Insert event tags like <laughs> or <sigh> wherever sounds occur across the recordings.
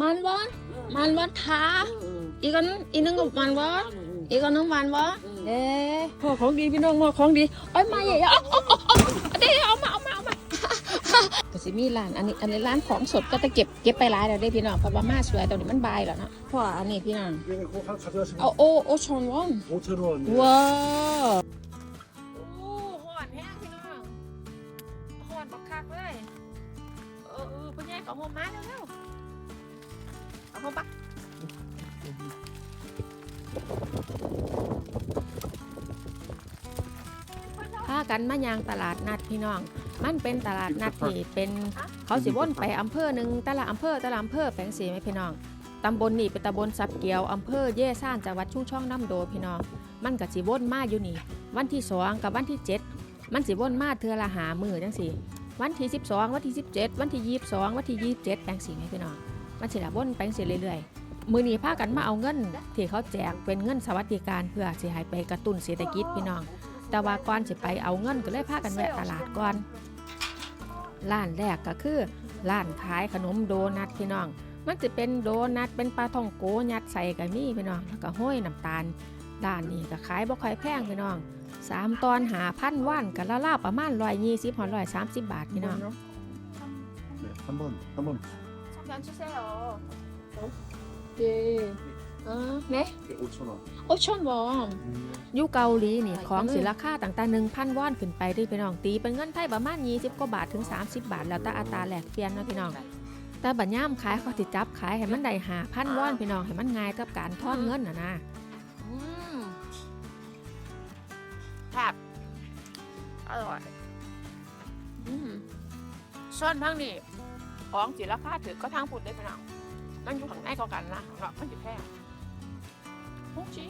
มันวะมันวะท้าอีกันอีนึงกับมันวะอีกันนึงมันวะเอ๊ะพ่อของดีพี่น้องมอของดีเอ้ยมาใหญ่เอาเอาเอาเดี๋เอามาเอามาเอามาก็สิมีร้านอันนี้อันนี้ร้านของสดก็จะเก็บเก็บไปร้านเราได้พี่น้องเพราะว่ามาสวยตอนนี้มันบายแล้วนะพ่ออันนี้พี่น้องเอาโอโอชอนวอนโอชอนวอนว้าวโหอนแห้งพี่น้อหอนบักคักเลยเออเออพ่อใหญ่กับหัม้าแล้ว เอาหอมปะพากันมายางตลาดนัดพี่น้อง มันเป็นตลาดนัดที่เป็นเขาสิวนไปอำเภอหนึ่งแต่ละอำเภอแต่ละอำเภอแปลงสีไหมพี่น้องตำบลนี่เป็นตำบลสับเกียวอำเภอเย่ซ่านจังหวัดชุ่งช่องน้ำโดพี่น้อง มันก็สิวนมาอยู่นี่ วันที่สองกับวันที่เจ็ดมันสิวนมาเทือละหามือจังสิวันที่สิบสองวันที่สิบเจ็ดวันที่ยี่สิบสองวันที่ยี่สิบเจ็ดแปลงสีไหมพี่น้อง มันสิละวนแปลงสีเรื่อยๆมือนี้พากันมาเอาเงินที่เขาแจกเป็นเงินสวัสดิการเพื่อสิให้ไปกระตุ้นเศรษฐกิจพี่น้อง แต่ว่าก่อนสิไปเอาเงินก็เลยพากันแวะตลาดก่อน ร้านแรกก็คือร้านขายขนมโดนัทพี่น้อง มันจะเป็นโดนัทเป็นปลาท่องโกยัดใส่กับนี่พี่น้อง แล้วก็ห้อยน้ำตาล ร้านนี้ก็ขายบ่ค่อยแพงพี่น้องสามตอนหาพันว่านกันละลาประมาณร้อยยี่สิบหอร้อยสามสิบบาทพี่น้อง 네, 한 번, 한 번. 잠깐 주세요. 네. 어, 네? 5천 원. โอชอนวอมอยู่เกาหลีนี่ของสิราคาต่างๆหนึ่งพันวอนขึ้นไปเด้วยพี่น้องตีเป็นเงินไทยประมาณ20กว่าบาทถึง 30 บาท แล้วแต่อัตราแลกเปลี่ยนเนาะพี่น้อง แต่บัญย่ามขายเขาติจับขายให้มันได้หาพันวอนพี่น้องให้มันง่ายกับการทอนเงินนะนะ อืม ครับอร่อยซ่อนทั้งนี้ ของสิราคาถือก็ทางปุ่นได้พี่น้องมันอยู่ข้างในก็กันนะของเรามันจะแพงฮุกชี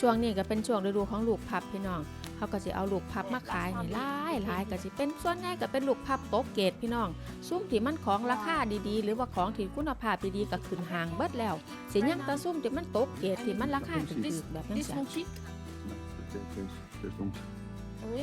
ช่วงนี้ก็เป็นช่วงฤดูของลูกพับพี่น้องเขาก็จะเอาลูกพับมาขายนี่หลายหลายก็จะเป็นส่วนใหญ่ก็เป็นลูกพับโต๊ะเกตพี่น้อง ซุ่มที่มันของราคาดีๆ หรือว่าของที่คุณภาพดีๆก็ขึ้นห่างเบิดแล้วสิยังแตะซุ่มที่มันโต๊ะเกตที่มันราคาถูกๆแบบนั้นดิสจ้ะฮงชิ 네,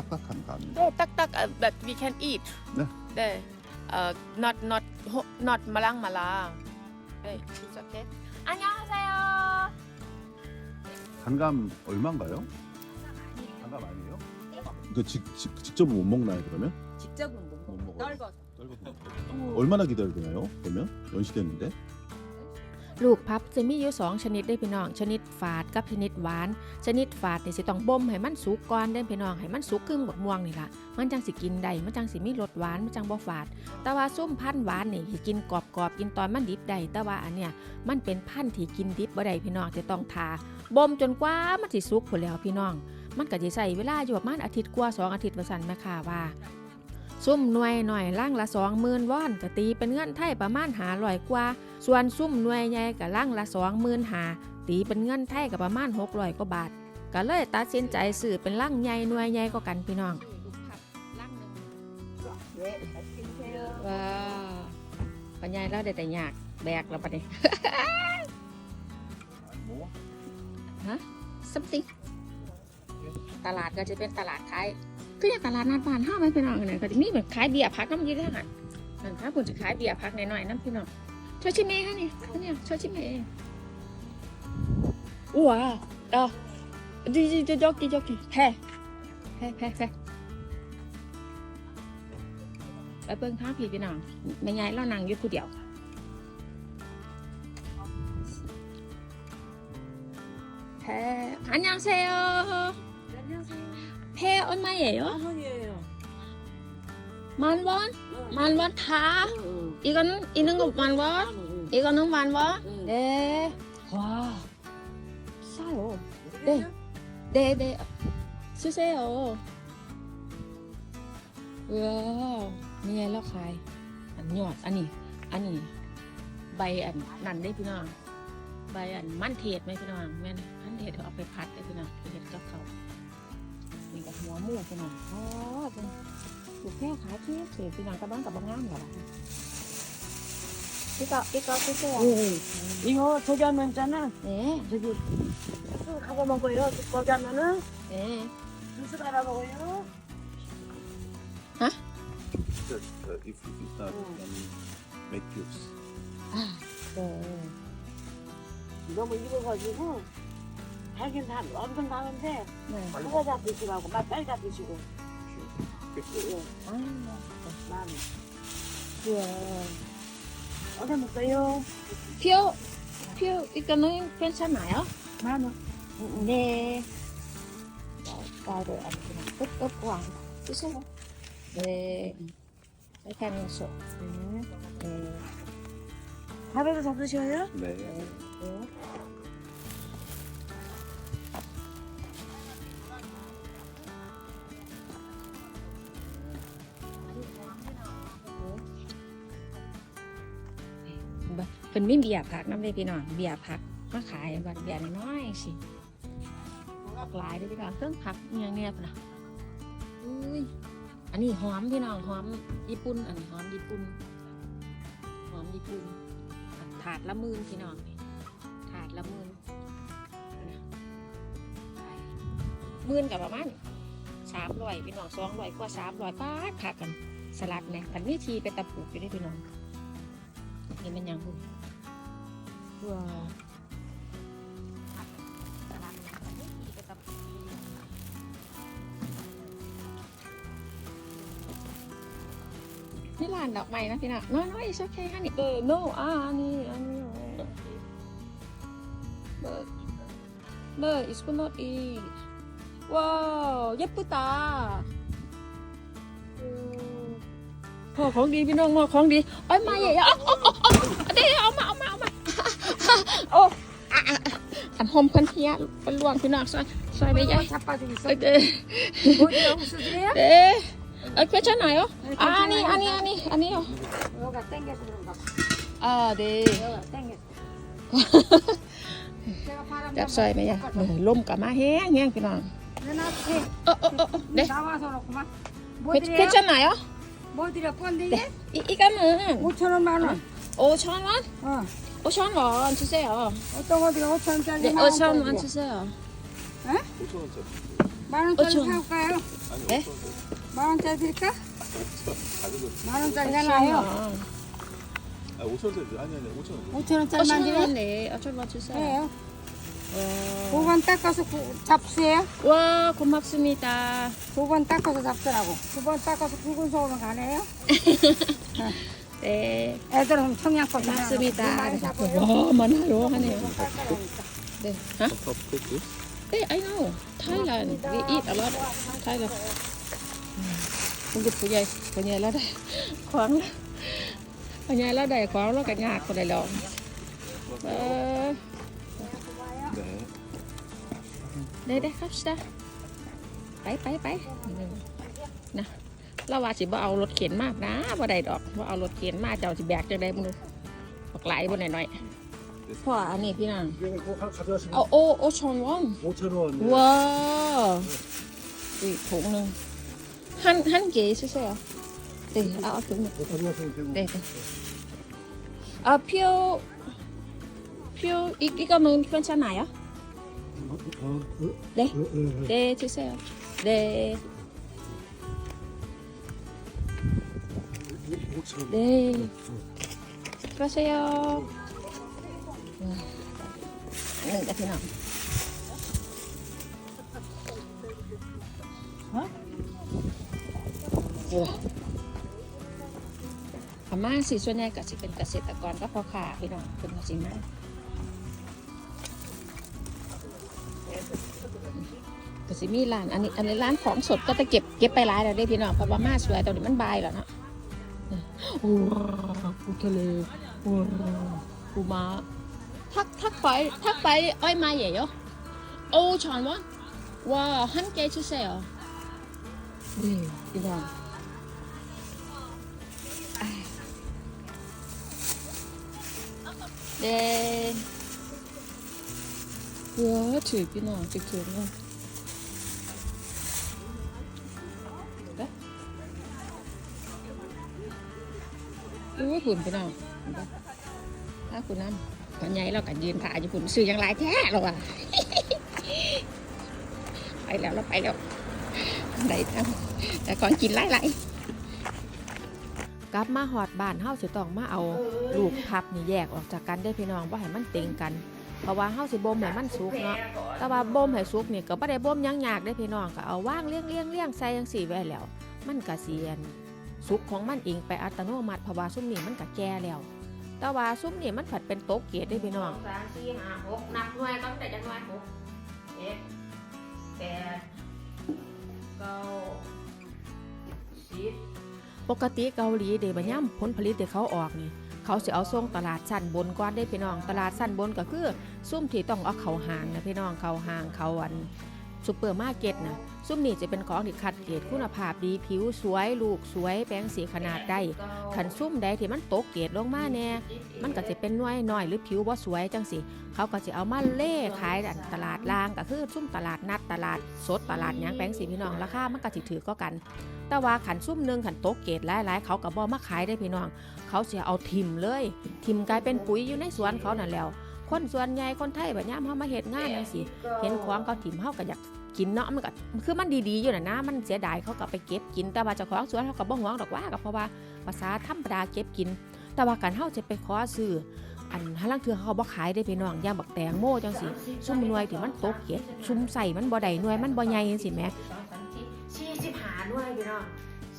딱딱한 감. 네, 어, 딱딱. Uh, but we can eat. 네. 네. Uh, not not not 말랑 말랑. 네, it's okay. 안녕하세요. 단감 얼마인가요? 단감 아니에요? 그 직, 직, 직접 못 먹나요 그러면? 직접은 못 먹어. 못 먹어요. 넓어서. 얼마나 기다려야 되나요? 그러면 연시됐는데? ลูกพับจะมีอยู่สองชนิดได้พี่น้อง ชนิดฝาดกับชนิดหวาน ชนิดฝาดนี่สิต้องบ่มให้มันสุกก่อนได้พี่น้องให้มันสุกครึ่งบักม่วงนี่ล่ะมันจังสิกินได้มันจังสิมีรสหวานมันจังบ่ฝาด แต่ว่าส้มพันธุ์หวานนี่สิกินกรอบๆกินตอนมันดิบได้แต่ว่าอันเนี้ยมันเป็นพันธุ์ที่กินดิบบ่ได้พี่น้องจะต้องทาบ่มจนกว่ามันสิสุกพุ่นแล้วพี่น้อง มันก็สิใช้เวลาอยู่ประมาณอาทิตย์กว่าสองอาทิตย์ว่าซั่นแม่ค่ะว่า ซุ่มหน่วยหน่อยล่างละสองหมื่นวอนก็ตีเป็นเงินไทยประมาณหาร้อยกว่า ส่วนซุ่มหน่วยใหญ่ก็ล่างละสองหมื่นหาตีเป็นเงินไทยก็ประมาณหกร้อยกว่าบาทก็เลยตัดสินใจซื้อเป็นล่างใหญ่หน่วยใหญ่ก็กันพี่น้องว้าวปัญญาเราได้แต่ยากแบกเราปะเนี่ย something ตลาดก็จะเป็นตลาดขายคืออย่างตลาดนัดบ้านห้าไม่พี่น้องเนี่ยก็จะมีเหมือนขายเบียร์พักน้ำยี่หนอนั้นนั่นถ้าคุณจะขายเบียร์พักหน่อยๆน้ำพี่น้องชอชิเมะค่ะนี่เนี่ยชอชิเมะอู้ว้าดอจีจีจีจอกกี้จอกกี้แพ้แพ้แพ้แพ้ไปเปิ้งข้าผีพี่น้องแม่ยายเล่านางยุดผู้เดียวแพ้หันยังเซล 폐 얼마예요? 만 원이에요. 만 원? 응. 만 원 다? 응, 이거는 있는 거 만 원? 응, 응. 이거는 만 원? 응. 네. 와, 싸요. 네. 그래요? 네, 네. 쓰세요. 우와, นี่ไงแล้วขายอันยอด อันนี้ อันนี้ ใบอันนั่นได้พี่น้อง ใบอันมันเทศไหมพี่น้องแม่นมันเทศเอาไปพัดได้พี่น้องไปเห็ดกับเขาว นี่กับหัวหมูพี่น้องอ๋อเป็นถูกแค่ขายเทียบเสียพี่น้องกระบ้างกับบางงามเหรอพี่ก็พี่ก็พี่เสีย 응, 응. 이거 저기 하면 있잖아. เอ๊ะ 저기 하고 먹어요. 거기 하면은 เอ๊ะ 주스 갈아 먹어요. If, if it's not, 응. um, 매튜스. 아, 네. 너무 익어가지고 달긴 다 엄청 다는데 네. 그거 잡히시라고 맛빨 잡히시고 예, 아, 마음에 네. 어디 먹어요? 표, 표, 이거는 괜찮아요? 만 원 네. 가루 안 그냥 끝끝 왕 쓰세요. 네. 이렇게 하면서. 네. 밥에도 잡수셔요? 네. 네. 네. เป็นมีเบียร์ผักน้ำเลยพี่น้องเบียร์ผักมาขายบัดเบียร์น้อยสิหลากหลายเลยพี่น้องเครื่องผักอหย่างเนี้ยพุ่นะอุ้ยอันนี้หอมพี่น้องหอมญี่ปุ่นอันนี้หอมญี่ปุ่นหอมญี่ปุ่นถาดละหมื่นพี่น้องนี่ถาดละหมื่นหมื่นกับประมาณสามร้อยพี่น้องสองร้อยกว่าสามร้อยป้าดผักกันสลัดเนี่ยกันนี่ทีไปตะปูอยู่ด้วยพี่น้องนี่มันยังพูด ว้าวตลาดนัดนี่มีกระตับนี่ร้านดอกไม้นะพี่นะน้อยน้อยใช่แค่ฮันนี่เออ no อ่าอันนี้อันนี้เบอร์เบอร์ is good not eat ว้าวเย็บปุตาพ่อของดีพี่น้องมอของดีเอ้ยมาใหญ่อาเอ โอ้สันหมเพื่อนเพียเป็นลวงพี่น้องซอยซอยไปยัยเด้อเด้อเอาเพื่อชั้นไหนอ๋ออันนี้อันนี้อันนี้อันนี้อ๋ออ่าเด้จับซอยไปยัยเหนื่อยล่มกับมาแห้งแห้งพี่น้องเออเออเออเด้อเพื่อชั้นไหนอ๋อบอีกอันหนึ่งโอ้ช้อนวันโอ้ช้อนวัน 5천 원 주세요. 어떤 거 드려 5천 원짜리 네, 만 5천 원. 주세요. 5천원짜리. 만 원짜리 오천 원. 사올까요? 아니, 네? 5천원짜리. 만 원짜리 드릴까? 가격은. 만 원짜리잖아요. 아, 5천원짜리. 아니, 아니, 5천원. 5천 원짜리만 5천 드려? 원 네, 5천 원 주세요. 그래요. 와, 5번 닦아서 구- 잡수세요. 와 고맙습니다. 9번 닦아서 잡수라고. 9번 닦아서 굵은 소금은 가네요. <laughs> 네, 애들은 청양고추 고맙습니다. 많이 잡아요. 와 많아요 하네요. 닦아라니까. 네, 하? 컵, 컵, 네, I know. Thailand, we eat a lot. Thailand. คุณจะผู้ใหญ่ผู้ใหญ่แล้วได้ของผู้ใหญ่แล้วได้ของแล้วก็ยากคนใดลองเออ 네. ได้ได้ครับสตาไปไปไปนะ เราว่าสิบ่เอารถเข็นมากนะบ่ได้ดอกบ่เอารถเข็นมาเจ้าสิแบกจังได๋มึงดูบักหลายบ่หน่อยๆพ่ออันนี้พี่นาง 이거 꼭 하- 가져가시면 เอาโอโอชอนวอน 5천 원. 네. ว้าวอีกถุงหนึงหั่นหั่นเก๋ใช่ไหมเดี๋ยวเอาเอาถุงหนึง 뭐 가져가시면 되고. 네, 네. 아, 표, 표, 이, 이거는 괜찮아요? 어, 어, 어, 네. 어, 어, 어. 네, 주세요. 네, 네. 들어가세요. 네, 네, 그냥. 어? 우와. อาม่าสิส่วนใหญ่ก็สิเป็นเกษตรกรก็พอขาพี่น้องเป็นจริงนะก็สิมีร้านอันนี้อันนี้ร้านของสดก็จะเก็บเก็บไปร้ายแล้วเด้พี่น้องเพราะว่ามาสวยตอนนี้มันบายแล้วเนาะ 우와 호텔에 우와 고마 탁탁발 탁발 얼마예요? 5천 원? 와 한 개 주세요 네 이거 네 우와 대비나 직접 ui buồn cái nào á của năm còn nhảy là cả ยืนถ่ายอยู่คุณซื้อยังไรแท้หรอวะไปแล้วเราไปแล้วได้ทั้งแต่ก่อนกินไล่ไล่กลับมาหอดบ้านเฮาสิต้องมาเอาลูกพับนี่แยกออกจากกันได้พี่น้องบ่ให้มันเต็งกัน เพราะว่าเฮาสิบ่มให้มันสุกเนาะแต่ว่าบ่มให้สุกนี่ก็บ่ได้บ่มยังยากได้พี่น้องก็เอาว่างเลี้ยงเลี้ยงเลี้ยงใส่จังซี่ไว้แล้ว มันก็สิอัน สุกของมันเองไปอัตโนมัติเพราะว่าซุมนี้มันก็แก่แล้ว แต่ว่าซุมนี้มันผัดเป็นโต๊ะเกียรได้พี่น้อง3 4 5 6นับหน่วยก็ได้จังหน่วย6 7 8 9 10ปกติเกาหลีเดบัย่ำผลผลิตที่เขาออกนี่เขาสิเอาส่งตลาดสั้นบนก่อนได้พี่น้อง ตลาดสั้นบนก็คือซุ่มที่ต้องเอาเขาห่างนะพี่น้องเขาห่างเขาอัน ซูเปอร์มาร์เก็ตนะซุ่มนี่จะเป็นของที่คัดเกรดคุณภาพดีผิวสวยลูกสวยแปลงสีขนาดได้ขันซุ่มใดที่มันตกเกรดลงมาแน่มันก็จะเป็นน้อยน้อยหรือผิวบ่สวยจังสิเขาก็จะเอามาเล่ขายอันตลาดล่างก็คือซุ่มตลาดนัดตลาดสดตลาดยังแปลงสีพี่น้องราคามันก็สิถือก็กัน แต่ว่าขันซุ่มหนึ่งขันตกเกรดหลายๆเขาก็บ่มาขายได้พี่น้อง เขาเสียเอาทิมเลย ทิมกลายเป็นปุ๋ยอยู่ในสวนเขานั่นแล้วคนส่วนใหญ่คนไทยแบบย่ามเขามาเฮ็ดงานจังสิเห็นของเขาทิมเขาก็อยาก กินเนาะมันก็คือมันดีๆอยู่นะนะมันเสียดายเขาก็ไปเก็บกิน แต่ว่าเจ้าของสวนเขาก็บ่หวงดอกว่าก็เพราะว่าภาษาธรรมดาเก็บกิน แต่ว่าการเฮาจะไปขอซื้ออันหาลังเทือเขาบ่ขายได้พี่น้องอย่างบักแตงโมจังสิซุ่มหน่วยที่มันตกเก็ดซุ่มใส่มันบ่ได้หน่วยมันบ่ใหญ่จังสิแหม45หน่วยพี่น้อง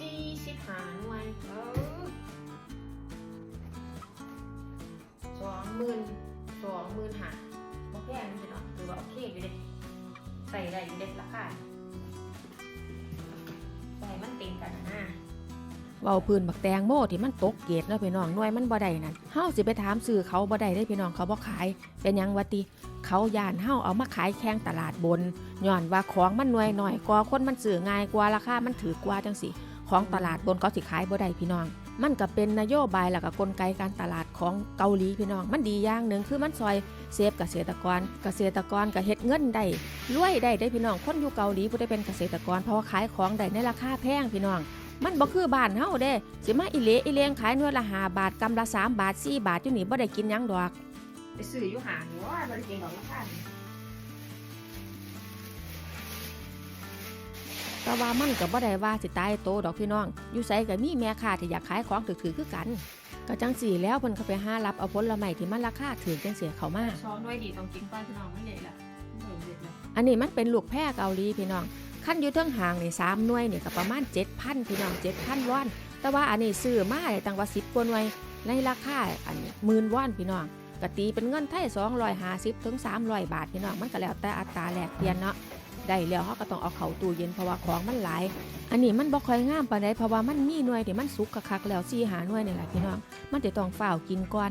45หน่วยสองหมื่นสองหมื่นห้าโอเคอันนี้เนาะถือว่าโอเคอยู่เด็ ใส่ได้อยู่เด็ราคาใส่มันเต็งกันนะเว้าพื้นบักแตงโมที่มันตกเกตแล้วพี่น้องหน่วยมันบ่ได้นั่นเฮาสิไปถามซื้อเขาบ่ได้ได้พี่น้องเขาบ่ขาย เป็นยังวะติเขาย่านเฮาเอามาขายแข่งตลาดบนย้อนว่าของมันหน่วยหน่อยกว่าคนมันซื้อง่ายกว่าราคามันถือกว่าจังสิของตลาดบนเขาสิขายบ่ได้พี่น้องมันก็เป็นนโยบายแล้วก็กลไกการตลาดของเกาหลีพี่น้อง มันดีอย่างหนึ่งคือมันซอยเซฟเกษตรกร เกษตรกรก็เฮ็ดเงินได้รวยได้ได้พี่น้อง คนอยู่เกาหลีผู้ได้เป็นเกษตรกรเพราะว่าขายของได้ในราคาแพงพี่น้อง มันบ่คือบ้านเฮาเด้ สิมาอิเลอิเลงขายนวยละ5บาทกำละ3บาท4บาทอยู่นี่บ่ได้กินยังดอกไปซื้ออยู่ห้างว่าบ่ได้กินดอกราคา แต่ว่ามันก็บบ่ได้ว่าสิตายโตดอกพี่น้อง อยู่ไสก็มีแม่ค้าที่อยากขายของถือๆคือกัน ก็จังสี่แล้วเพิ่นเขาไปหารับเอาผลไม้ที่มันราคาถือจังเสียเขามาซองด้วยดีต้องกินป้าพี่น้องไม่เละละเด็ดเด็ดลยอันนี้มันเป็นลูกแพร่เกาหลีพี่น้องขั้นอยู่เทิงห่างนี่สามหน่วยนี่ก็ประมาณ7,000พี่น้อง7,000วอน แต่ว่าอันนี้ซื้อมาได้ตั้งว่า10กว่าหน่วยในราคาอันหมื่นวอนพี่น้องก็ตีเป็นเงินไทย250ถึง300บาทพี่น้องมันก็แล้วแต่อัตราแลกเปลี่ยนเนาะ ได้แล้วเขาก็ต้องเอาเข้าตู้เย็นเพราะว่าของมันหลาย อันนี้มันบ่ค่อยงามปานใดเพราะว่ามันมีหน่วยที่มันสุกคักๆแล้ว4หาหน่วยนี่แหละพี่น้อง มันจะต้องฝ้าวกินก่อน